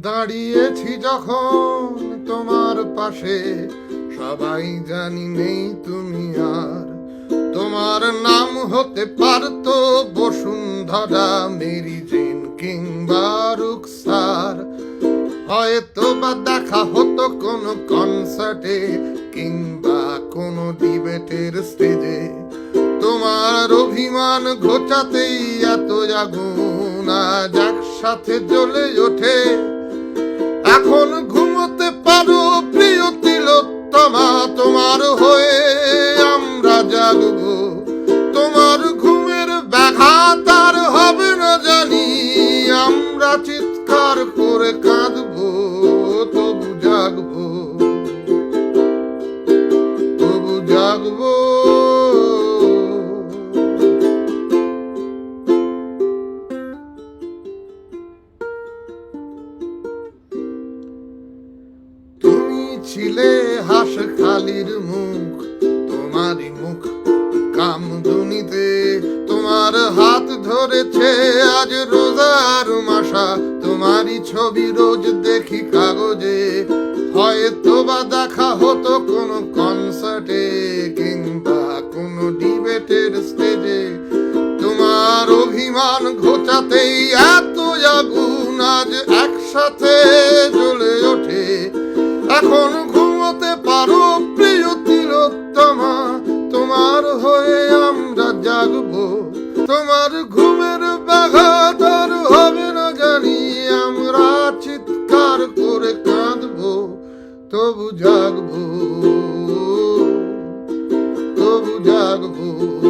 দাঁড়িয়েছি যখন তোমার পাশে, সবাই জানি নেই তুমি আর। তোমার নাম হতে পারতো বসুন্ধরা মেরি জেন কিংবা রুকসার। হয়তো বা দেখা হতো কোনো কনসার্টে কিংবা কোনো ডিবেটের স্টেজে তোমার অভিমান ঘোচাতেই এত আগুন, আজ একসাথে জ্বলে ওঠে। এখন ঘুমোতে পারো প্রিয় তিলোত্তমা, তোমার হয়ে আমরা জাগবো। তোমার ঘুমের ব্যাঘাত আর হবে না জানি, আমরা চিৎকার করে কাঁদবো, তবু জাগবো তবু জাগবো। ছিলে হাস খালির মুখ, তোমারই মুখ কামদুনিতে। তোমার হাত ধরেছে আজ রোজার মাসা, তোমারই ছবি রোজ দেখি কাগজে। হয়তো বা দেখা হতো কোনো কনসার্টে কিংবা কোনো ডিবেটের স্টেজে তোমার অভিমান ঘোচাতেই এত আগুন আজ একসাথে এখন ঘুমোতে পারো, প্রিয় তিলোত্তমা। তোমার হয়ে আমরা জাগবো। তোমার ঘুমের ব্যাঘাত হবে না জানি। আমরা চিৎকার করে কাঁদবো, তবু জাগবো। তবু জাগবো।